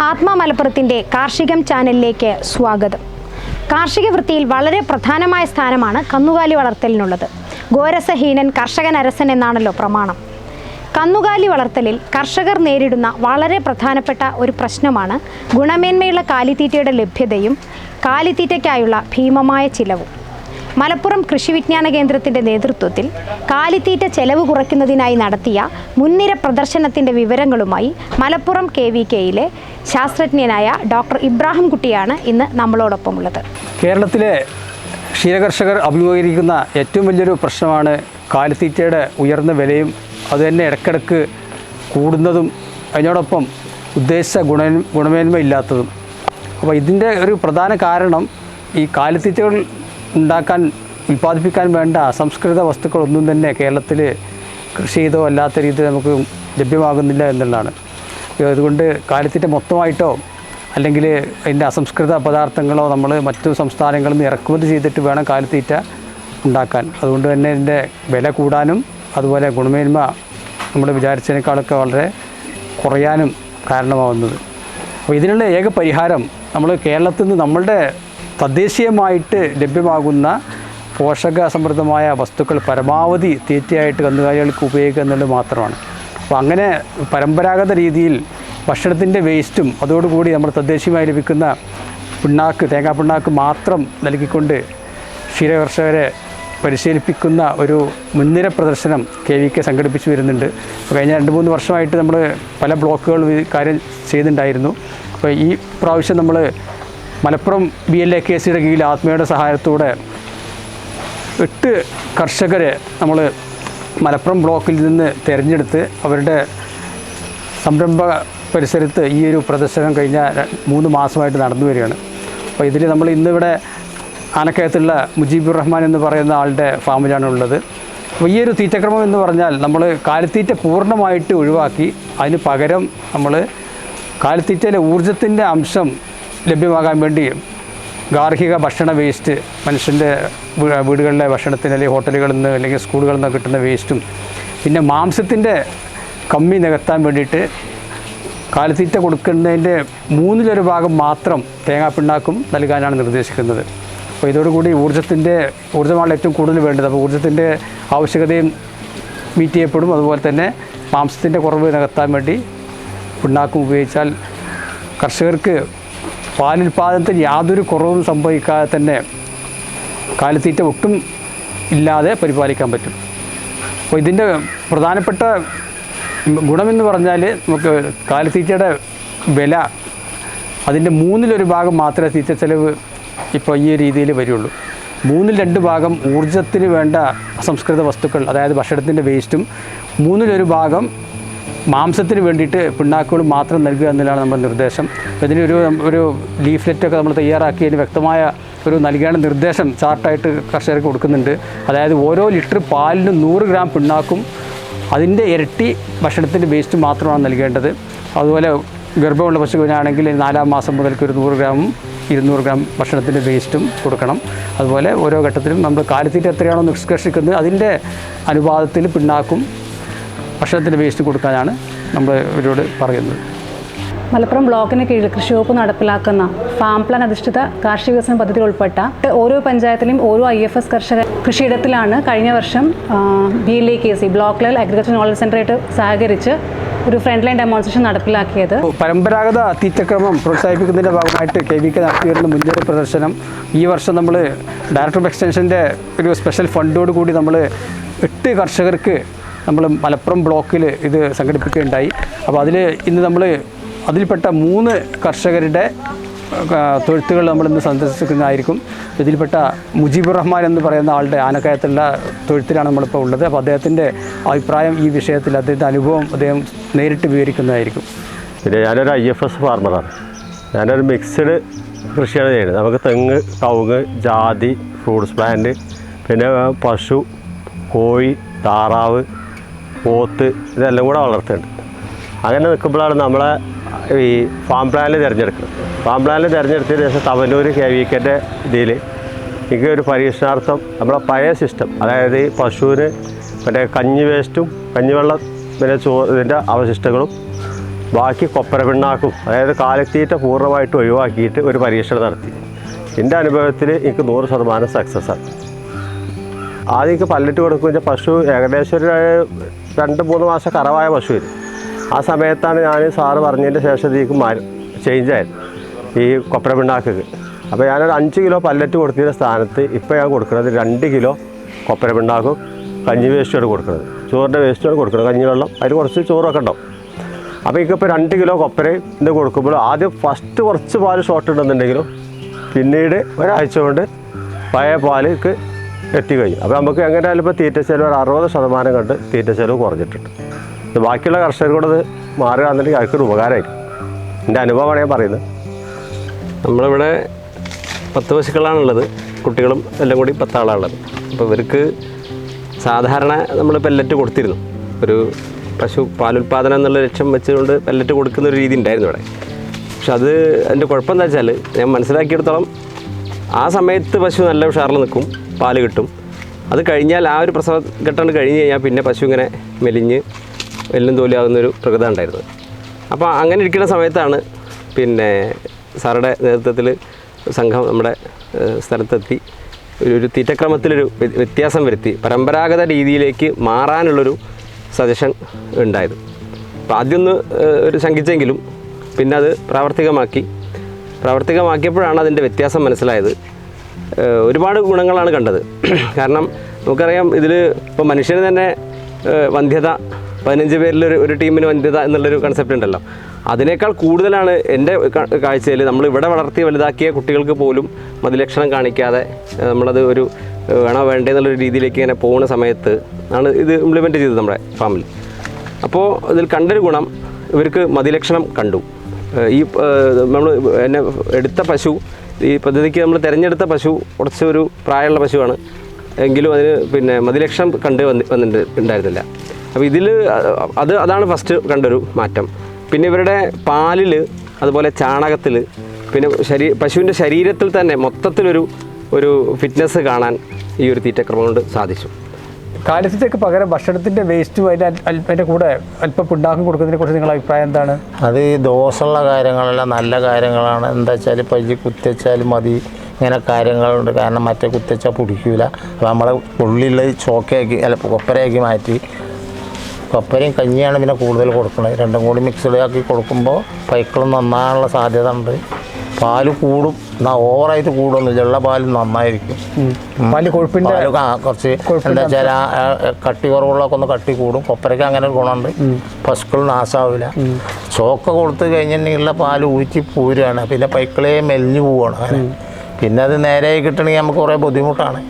ആത്മ മലപ്പുറത്തിന്റെ കാർഷികം ചാനലിലേക്ക് സ്വാഗതം. കാർഷിക വൃത്തിയിൽ വളരെ പ്രധാനമായ സ്ഥാനമാണ് കന്നുകാലി വളർത്തലിനുള്ളത്. ഗോരസഹീനൻ കർഷകൻ അരസൻ എന്നാണല്ലോ പ്രമാണം. കന്നുകാലി വളർത്തലിൽ കർഷകർ നേരിടുന്ന വളരെ പ്രധാനപ്പെട്ട ഒരു പ്രശ്നമാണ് ഗുണമേന്മയുള്ള കാലിത്തീറ്റയുടെ ലഭ്യതയും കാലിത്തീറ്റയ്ക്കായുള്ള ഭീമമായ ചിലവും. മലപ്പുറം കൃഷി വിജ്ഞാന കേന്ദ്രത്തിന്റെ നേതൃത്വത്തിൽ കാലിത്തീറ്റ ചെലവ് കുറയ്ക്കുന്നതിനായി നടത്തിയ മുൻനിര പ്രദർശനത്തിന്റെ വിവരങ്ങളുമായി മലപ്പുറം കെ വി കെയിലെ ശാസ്ത്രജ്ഞനായ ഡോക്ടർ ഇബ്രാഹിം കുട്ടിയാണ് ഇന്ന് നമ്മളോടൊപ്പം ഉള്ളത് കേരളത്തിലെ ക്ഷീരകർഷകർ അഭിമുഖീകരിക്കുന്ന ഏറ്റവും വലിയൊരു പ്രശ്നമാണ് കാലിത്തീറ്റയുടെ ഉയർന്ന വിലയും അതുതന്നെ ഇടക്കിടക്ക് കൂടുന്നതും അതിനോടൊപ്പം ഉദ്ദേശ ഗുണ ഗുണമേന്മ ഇല്ലാത്തതും അപ്പോൾ ഇതിന്റെ ഒരു പ്രധാന കാരണം ഈ കാലിത്തീറ്റകൾ ഉണ്ടാക്കാൻ ഉൽപ്പാദിപ്പിക്കാൻ വേണ്ട അസംസ്കൃത വസ്തുക്കളൊന്നും തന്നെ കേരളത്തിൽ കൃഷി ചെയ്തോ അല്ലാത്ത രീതിയിൽ നമുക്ക് ലഭ്യമാകുന്നില്ല എന്നുള്ളതാണ്. അതുകൊണ്ട് കാലത്തിന്റെ മൊത്തമായിട്ടോ അല്ലെങ്കിൽ അതിന്റെ അസംസ്കൃത പദാർത്ഥങ്ങളോ നമ്മൾ മറ്റു സംസ്ഥാനങ്ങളിൽ നിന്ന് ഇറക്കുമതി ചെയ്തിട്ട് വേണം കാലിത്തീറ്റ ഉണ്ടാക്കാൻ. അതുകൊണ്ട് തന്നെ ഇതിന്റെ വില കൂടാനും അതുപോലെ ഗുണമേന്മ നമ്മൾ വിചാരിച്ചതിനേക്കാളൊക്കെ വളരെ കുറയാനും കാരണമാവുന്നത്. അപ്പോൾ ഇതിനുള്ള ഏക പരിഹാരം നമ്മൾ കേരളത്തിൽ നിന്ന് നമ്മളുടെ തദ്ദേശീയമായിട്ട് ലഭ്യമാകുന്ന പോഷക സമൃദ്ധമായ വസ്തുക്കൾ പരമാവധി തീറ്റയായിട്ട് കന്നുകാലികൾക്ക് ഉപയോഗിക്കുക എന്നുള്ളത് മാത്രമാണ്. അപ്പോൾ അങ്ങനെ പരമ്പരാഗത രീതിയിൽ ഭക്ഷണത്തിന്റെ വേസ്റ്റും അതോടുകൂടി നമ്മൾ തദ്ദേശീയമായി ലഭിക്കുന്ന പിണ്ണാക്ക് തേങ്ങാ പിണ്ണാക്ക് മാത്രം നൽകിക്കൊണ്ട് ക്ഷീരകർഷകരെ പരിശീലിപ്പിക്കുന്ന ഒരു മുൻനിര പ്രദർശനം കെ വി കെ സംഘടിപ്പിച്ചു വരുന്നുണ്ട്. അപ്പോൾ കഴിഞ്ഞ രണ്ട് മൂന്ന് വർഷമായിട്ട് നമ്മൾ പല ബ്ലോക്കുകളും ഈ കാര്യം ചെയ്യുന്നുണ്ടായിരുന്നു അപ്പോൾ ഈ പ്രാവശ്യം നമ്മൾ Malappuram B L A K സിയുടെ കീഴിൽ ആത്മയുടെ സഹായത്തോടെ എട്ട് കർഷകരെ നമ്മൾ മലപ്പുറം ബ്ലോക്കിൽ നിന്ന് തിരഞ്ഞെടുത്ത് അവരുടെ സംരംഭ പരിസരത്ത് ഈ ഒരു പ്രദർശനം കഴിഞ്ഞ മൂന്ന് മാസമായിട്ട് നടന്നു വരികയാണ്. അപ്പോൾ ഇതിൽ നമ്മൾ ഇന്നിവിടെ ആനക്കയത്തുള്ള മുജീബുർ റഹ്മാൻ എന്ന് പറയുന്ന ആളുടെ ഫാമിലാണ് ഉള്ളത്. അപ്പോൾ ഈ ഒരു തീറ്റക്രമം എന്ന് പറഞ്ഞാൽ നമ്മൾ കാലിത്തീറ്റ പൂർണമായിട്ട് ഒഴിവാക്കി അതിന് പകരം നമ്മൾ കാലിത്തീറ്റയിലെ ഊർജത്തിന്റെ അംശം ലഭ്യമാകാൻ വേണ്ടി ഗാർഹിക ഭക്ഷണ വേസ്റ്റ് മനുഷ്യന്റെ വീടുകളിലെ ഭക്ഷണത്തിന് അല്ലെങ്കിൽ ഹോട്ടലുകളിൽ നിന്ന് അല്ലെങ്കിൽ സ്കൂളുകളിൽ നിന്ന് കിട്ടുന്ന വേസ്റ്റും പിന്നെ മാംസത്തിന്റെ കമ്മി നികത്താൻ വേണ്ടിയിട്ട് കാലിത്തീറ്റ കൊടുക്കുന്നതിന്റെ മൂന്നിലൊരു ഭാഗം മാത്രം തേങ്ങാപ്പിണ്ണാക്കും നൽകാനാണ് നിർദ്ദേശിക്കുന്നത്. അപ്പോൾ ഇതോടുകൂടി ഊർജത്തിന്റെ ഊർജമാണ് ഏറ്റവും കൂടുതൽ വേണ്ടത്. അപ്പോൾ ഊർജത്തിന്റെ ആവശ്യകതയും മീറ്റ് ചെയ്യപ്പെടും. അതുപോലെ തന്നെ മാംസത്തിന്റെ കുറവ് നികത്താൻ വേണ്ടി പിണ്ണാക്കും ഉപയോഗിച്ചാൽ കർഷകർക്ക് പാലുൽപാദനത്തിൽ യാതൊരു കുറവും സംഭവിക്കാതെ തന്നെ കാലിത്തീറ്റ ഒട്ടും ഇല്ലാതെ പരിപാലിക്കാൻ പറ്റും. അപ്പോൾ ഇതിന്റെ പ്രധാനപ്പെട്ട ഗുണമെന്ന് പറഞ്ഞാൽ നമുക്ക് കാലിത്തീറ്റയുടെ വില അതിന്റെ മൂന്നിലൊരു ഭാഗം മാത്രമേ തീറ്റ ചെലവ് ഇപ്പോൾ ഈ രീതിയിൽ വരുള്ളൂ. മൂന്നിൽ രണ്ട് ഭാഗം ഊർജത്തിന് വേണ്ട അസംസ്കൃത വസ്തുക്കൾ അതായത് ഭക്ഷണത്തിന്റെ വേസ്റ്റും മൂന്നിലൊരു ഭാഗം മാംസത്തിന് വേണ്ടിയിട്ട് പിണ്ണാക്കുകൾ മാത്രം നൽകുക എന്നതാണ് നമ്മുടെ നിർദ്ദേശം. ഇതിനൊരു ഒരു ലീഫ്ലെറ്റൊക്കെ നമ്മൾ തയ്യാറാക്കി അതിന് വ്യക്തമായ ഒരു നൽകേണ്ട നിർദ്ദേശം. ചാർട്ടായിട്ട് കർഷകർക്ക് കൊടുക്കുന്നുണ്ട്. അതായത് ഓരോ ലിറ്റർ പാലിന് നൂറ് ഗ്രാം പിണ്ണാക്കും അതിന്റെ ഇരട്ടി ഭക്ഷണത്തിന്റെ വേസ്റ്റ് മാത്രമാണ് നൽകേണ്ടത്. അതുപോലെ ഗർഭമുള്ള പശുവിനാണെങ്കിൽ നാലാം മാസം മുതൽക്ക് ഒരു നൂറ് ഗ്രാമും ഇരുന്നൂറ് ഗ്രാം ഭക്ഷണത്തിന്റെ വേസ്റ്റും കൊടുക്കണം. അതുപോലെ ഓരോ ഘട്ടത്തിലും നമ്മൾ കാലിത്തീറ്റ എത്രയാണോ നിഷ്കർഷിക്കുന്നത് അതിന്റെ അനുപാതത്തിൽ പിണ്ണാക്കും ഭക്ഷണത്തിന്റെ വേസ്റ്റ് കൊടുക്കാനാണ് നമ്മൾ ഇവരോട് പറയുന്നത്. മലപ്പുറം ബ്ലോക്കിന് കീഴിൽ കൃഷി വകുപ്പ് നടപ്പിലാക്കുന്ന ഫാം പ്ലാൻ അധിഷ്ഠിത കാർഷിക വികസന പദ്ധതിയിൽ ഉൾപ്പെട്ട ഓരോ പഞ്ചായത്തിലും ഓരോ ഐ എഫ് എസ് കർഷക കൃഷിയിടത്തിലാണ് കഴിഞ്ഞ വർഷം B L A K C block level agriculture knowledge സെന്ററായിട്ട് സഹകരിച്ച് ഒരു ഫ്രണ്ട് ലൈൻ ഡെമോൺസ്ട്രേഷൻ നടപ്പിലാക്കിയത്. പരമ്പരാഗത തീറ്റക്രമം പ്രോത്സാഹിപ്പിക്കുന്നതിന്റെ ഭാഗമായിട്ട് കെ വി കെ നടത്തി വരുന്ന മുൻനിര പ്രദർശനം. ഈ വർഷം നമ്മൾ ഡയറക്ടർ ഓഫ് എക്സ്റ്റൻഷന്റെ ഒരു സ്പെഷ്യൽ ഫണ്ടോട് കൂടി നമ്മൾ എട്ട് കർഷകർക്ക് നമ്മൾ മലപ്പുറം ബ്ലോക്കിൽ ഇത് സംഘടിപ്പിക്കുകയുണ്ടായി. അപ്പോൾ അതിൽ ഇന്ന് നമ്മൾ അതിൽപ്പെട്ട മൂന്ന് കർഷകരുടെ തൊഴുത്തുകൾ നമ്മൾ ഇന്ന് സന്ദർശിക്കുന്നതായിരിക്കും. ഇതിൽപ്പെട്ട മുജീബ് റഹ്മാൻ എന്ന് പറയുന്ന ആളുടെ ആനക്കയത്തുള്ള തൊഴുത്തിലാണ് നമ്മളിപ്പോൾ ഉള്ളത്. അപ്പോൾ അദ്ദേഹത്തിന്റെ അഭിപ്രായം ഈ വിഷയത്തിൽ അദ്ദേഹത്തിന്റെ അനുഭവം അദ്ദേഹം നേരിട്ട് വിവരിക്കുന്നതായിരിക്കും. പിന്നെ ഞാനൊരു ഐ എഫ് എസ് ഫാർമറാണ്. ഞാനൊരു മിക്സഡ് കൃഷിയാണ് ചെയ്യുന്നത്. നമുക്ക് തെങ്ങ് കവുങ്ങ് ജാതി ഫ്രൂട്ട്സ് പ്ലാന്റ് പിന്നെ പശു കോഴി താറാവ് പോത്ത് ഇതെല്ലാം കൂടെ വളർത്തുന്നുണ്ട് അങ്ങനെ നിൽക്കുമ്പോഴാണ് നമ്മളെ ഈ ഫാം പ്ലാനിൽ തിരഞ്ഞെടുക്കുന്നത്. ഫാം പ്ലാനിൽ തിരഞ്ഞെടുത്തതിന് ശേഷം തവനൂർ കെ വി കെന്റെ ഇതിൽ എനിക്ക് ഒരു പരീക്ഷണാർത്ഥം നമ്മളെ പഴയ സിസ്റ്റം അതായത് ഈ പശുവിന് മറ്റേ കഞ്ഞി വേസ്റ്റും കഞ്ഞിവെള്ളം പിന്നെ ചോ ഇതിന്റെ അവശിഷ്ടങ്ങളും ബാക്കി കൊപ്പര പിണ്ണാക്കും അതായത് കാലത്തീറ്റ പൂർണമായിട്ട് ഒഴിവാക്കിയിട്ട് ഒരു പരീക്ഷണം നടത്തി. എന്റെ അനുഭവത്തിൽ എനിക്ക് നൂറ് ശതമാനം സക്സസ്സാണ് ആദ്യം എനിക്ക് പല്ലിട്ട് കൊടുക്കുമ്പോൾ പശു ഏകദേശം ഒരു രണ്ട് മൂന്ന് മാസം കറവായ പശു വരും ആ സമയത്താണ് ഞാൻ സാറ് പറഞ്ഞതിന്റെ ശേഷം ഇതിലേക്ക് മാറി ചേഞ്ചായത് ഈ പിണ്ണാക്കക്ക്. അപ്പോൾ ഞാനൊരു അഞ്ച് കിലോ പല്ലറ്റ് കൊടുത്തതിന്റെ സ്ഥാനത്ത് ഇപ്പോൾ ഞാൻ കൊടുക്കുന്നത് രണ്ട് കിലോ കൊപ്പര പിണ്ണാക്കും കഞ്ഞി വേസ്റ്റാണ് കൊടുക്കുന്നത്. ചോറിന്റെ വേസ്റ്റാണ് കൊടുക്കുന്നത് കഞ്ഞിവെള്ളം അതിൽ കുറച്ച് ചോറൊക്കെ ഉണ്ടാവും. അപ്പോൾ ഇപ്പോൾ രണ്ട് കിലോ കൊപ്പര ഇത് കൊടുക്കുമ്പോൾ ആദ്യം ഫസ്റ്റ് കുറച്ച് പാൽ ഷോർട്ട് ഉണ്ടെന്നുണ്ടെങ്കിലും പിന്നീട് ഒരാഴ്ച കൊണ്ട് പഴയ പാലിക്ക് എത്തിക്കഴിഞ്ഞു അപ്പോൾ നമുക്ക് എങ്ങനെയായാലും ഇപ്പോൾ തീറ്റ ചെലവ് ഒരു അറുപത് ശതമാനം കണ്ട് തീറ്റ ചെലവ് കുറഞ്ഞിട്ടുണ്ട്. ഇത് ബാക്കിയുള്ള കർഷകരോട് ഇത് മാറുകയാണെന്നുണ്ടെങ്കിൽ അവർക്കൊരു ഉപകാരമായിരിക്കും. എന്റെ അനുഭവമാണ് ഞാൻ പറയുന്നത്. നമ്മളിവിടെ പത്ത് പശുക്കളാണുള്ളത്. കുട്ടികളും എല്ലാം കൂടി പത്താളാണുള്ളത്. അപ്പോൾ ഇവർക്ക് സാധാരണ നമ്മൾ പെല്ലറ്റ് കൊടുത്തിരുന്നു. ഒരു പശു പാലുൽപാദനം എന്നുള്ള ലക്ഷ്യം വെച്ചുകൊണ്ട് പെല്ലറ്റ് കൊടുക്കുന്ന ഒരു രീതി ഉണ്ടായിരുന്നു ഇവിടെ. പക്ഷെ അത് അതിന്റെ കുഴപ്പം എന്താ വെച്ചാൽ ഞാൻ മനസ്സിലാക്കിയെടുത്തോളം ആ സമയത്ത് പശു നല്ല ഉഷാറിൽ നിൽക്കും. പാൽ കിട്ടും. അത് കഴിഞ്ഞാൽ ആ ഒരു പ്രസവ ഘട്ടം കഴിഞ്ഞ് കഴിഞ്ഞാൽ പിന്നെ പശു ഇങ്ങനെ മെലിഞ്ഞ് എല്ലും തോലിയാകുന്നൊരു പ്രകൃതം ഉണ്ടായിരുന്നത്. അപ്പോൾ അങ്ങനെ ഇരിക്കുന്ന സമയത്താണ് പിന്നെ സാറുടെ നേതൃത്വത്തിൽ സംഘം നമ്മുടെ സ്ഥലത്തെത്തി. ഒരു ഒരു തീറ്റക്രമത്തിലൊരു വ്യ- വ്യത്യാസം വരുത്തി. പരമ്പരാഗത രീതിയിലേക്ക് മാറാനുള്ളൊരു സജഷൻ ഉണ്ടായത്. അപ്പോൾ ആദ്യം ഒന്ന് ഒരു ശങ്കിച്ചെങ്കിലും പിന്നെ അത് പ്രാവർത്തികമാക്കി. പ്രാവർത്തികമാക്കിയപ്പോഴാണ് അതിന്റെ വ്യത്യാസം മനസ്സിലായത്. ഒരുപാട് ഗുണങ്ങളാണ് കണ്ടത്. കാരണം നമുക്കറിയാം ഇതിൽ ഇപ്പോൾ മനുഷ്യന് തന്നെ വന്ധ്യത പതിനഞ്ച് പേരിൽ ഒരു ഒരു ടീമിന് വന്ധ്യത എന്നുള്ളൊരു കൺസെപ്റ്റ് ഉണ്ടല്ലോ. അതിനേക്കാൾ കൂടുതലാണ് എന്റെ കാഴ്ചയിൽ നമ്മൾ ഇവിടെ വളർത്തി വലുതാക്കിയ കുട്ടികൾക്ക് പോലും മതിലക്ഷണം കാണിക്കാതെ നമ്മളത് ഒരു വേണോ വേണ്ടേ എന്നുള്ളൊരു രീതിയിലേക്ക് ഇങ്ങനെ പോകുന്ന സമയത്ത് ആണ് ഇത് ഇംപ്ലിമെന്റ് ചെയ്തത് നമ്മുടെ ഫാമിലി അപ്പോൾ ഇതിൽ കണ്ടൊരു ഗുണം ഇവർക്ക് മതിലക്ഷണം കണ്ടു. ഈ നമ്മൾ എന്നെ എടുത്ത പശു ഈ പദ്ധതിക്ക് നമ്മൾ തിരഞ്ഞെടുത്ത പശു കുറച്ച് ഒരു പ്രായമുള്ള പശുവാണ്. എങ്കിലും അതിന് പിന്നെ മതിലക്ഷം കണ്ട് വന്നി വന്നിട്ട് ഉണ്ടായിരുന്നില്ല. അപ്പോൾ ഇതിൽ അത് അതാണ് ഫസ്റ്റ് കണ്ടൊരു മാറ്റം. പിന്നെ ഇവരുടെ പാലിൽ അതുപോലെ ചാണകത്തിൽ പിന്നെ ശരീ പശുവിന്റെ ശരീരത്തിൽ തന്നെ മൊത്തത്തിലൊരു ഒരു ഫിറ്റ്നസ് കാണാൻ ഈ ഒരു തീറ്റക്രമം കൊണ്ട് സാധിച്ചു. കാലിത്തീറ്റയ്ക്ക് പകരം ഭക്ഷണത്തിന്റെ വേസ്റ്റും അൽ- അതിന്റെ കൂടെ അല്പം ഉണ്ടാക്കി കൊടുക്കുന്നതിനെ കുറിച്ച് നിങ്ങളുടെ അഭിപ്രായം എന്താണ്? അത് ഈ ദോഷമുള്ള കാര്യങ്ങളല്ല നല്ല കാര്യങ്ങളാണ്. എന്താ വെച്ചാൽ പഴി കുത്തിച്ചാൽ മതി. ഇങ്ങനെ കാര്യങ്ങളുണ്ട്. കാരണം മറ്റേ കുത്തിച്ചാൽ പിടിക്കൂല. അപ്പോൾ നമ്മളെ ഉള്ളിലുള്ള ചോക്കയാക്കി അല്ല കൊപ്പരയാക്കി മാറ്റി. കൊപ്പരയും കഞ്ഞിയാണ് പിന്നെ കൂടുതൽ കൊടുക്കുന്നത് രണ്ടും കൂടി മിക്സഡ് ആക്കി കൊടുക്കുമ്പോൾ പൈക്കളും നന്നാനുള്ള സാധ്യത ഉണ്ട്. പാൽ കൂടും. എന്നാ ഓവറായിട്ട് കൂടും ഉള്ള പാൽ നന്നായിരിക്കും. പാൽ കൊഴുപ്പിന്റെ കുറച്ച് എന്താ വെച്ചാൽ കട്ടി കുറവുള്ളതൊക്കെ ഒന്ന് കട്ടി കൂടും. കൊപ്പരയ്ക്ക് അങ്ങനെ ഒരു ഗുണമുണ്ട്. പശുക്കൾ നാശാവില്ല ചോക്ക കൊടുത്തു കഴിഞ്ഞിട്ടുണ്ടെങ്കിൽ പാൽ ഊറ്റി പൂരാണ്. പിന്നെ പൈക്കളെ മെലിഞ്ഞു പോവുകയാണ് അങ്ങനെ പിന്നെ അത് നേരെയായി കിട്ടണമെങ്കിൽ നമുക്ക് കുറേ ബുദ്ധിമുട്ടാണ്.